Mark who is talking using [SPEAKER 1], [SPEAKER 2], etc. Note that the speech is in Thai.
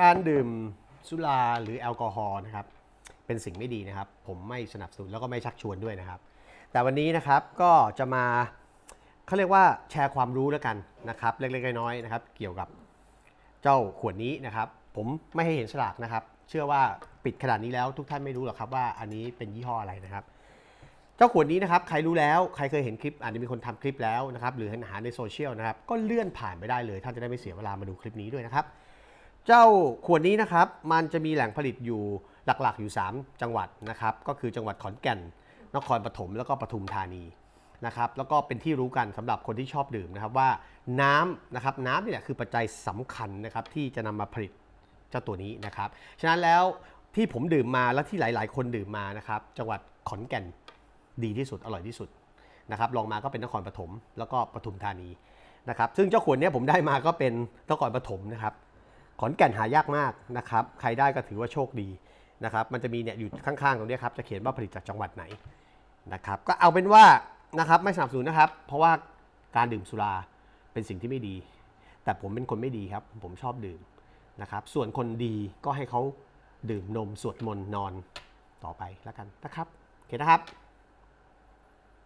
[SPEAKER 1] การดื่มสุราหรือแอลกอฮอล์นะครับเป็นสิ่งไม่ดีนะครับ ผมไม่สนับสนุนแล้วก็ไม่ชักชวนด้วยนะครับ แต่วันนี้นะครับก็จะมาเขาเรียกว่าแชร์ความรู้แล้วกันนะครับเล็กๆน้อยๆนะครับ เกี่ยวกับเจ้าขวดนี้นะครับ ผมไม่ให้เห็นฉลากนะครับ เชื่อว่าปิดขนาดนี้แล้วทุกท่านไม่รู้หรอกครับว่าอันนี้เป็นยี่ห้ออะไรนะครับ เจ้าขวดนี้นะครับใครรู้แล้วใครเคยเห็นคลิปอาจจะมีคนทำคลิปแล้วนะครับ หรือเห็นหาในโซเชียลนะครับก็เลื่อนผ่านไปได้เลยท่านจะได้ไม่เสียเวลามาดูคลิปนี้ด้วยนะครับ เจ้าขวดนี้นะครับมันจะมีแหล่งผลิตอยู่หลักๆอยู่ 3 จังหวัดนะครับก็คือจังหวัดขอนแก่น นครปฐมแล้วก็ปทุมธานีนะครับแล้วก็เป็นที่รู้กันสำหรับคนที่ชอบดื่มนะครับว่าน้ำนะครับน้ำนี่แหละคือปัจจัยสำคัญนะครับที่จะนำมาผลิตเจ้าตัวนี้นะครับฉะนั้นแล้วที่ผมดื่มมาและที่หลาย ๆ คนดื่มมานะครับจังหวัดขอนแก่นดีที่สุดอร่อยที่สุดนะครับลองมาก็เป็นนครปฐมแล้วก็ปทุมธานีนะครับซึ่งเจ้าขวดนี้ผมได้มาก็เป็นนครปฐมนะครับ อนแก่นหายากมากนะครับ ใครได้ก็ถือว่าโชคดีนะครับ มันจะมีเนี่ยอยู่ข้างๆตรงนี้ครับ จะเขียนว่าผลิตจากจังหวัดไหนนะครับ ก็เอาเป็นว่านะครับไม่สนับสนุนนะครับ เพราะว่าการดื่มสุราเป็นสิ่งที่ไม่ดี แต่ผมเป็นคนไม่ดีครับ ผมชอบดื่มนะครับ ส่วนคนดีก็ให้เขาดื่มนมสวดมนต์นอนต่อไปแล้วกันนะครับ โอเคนะครับ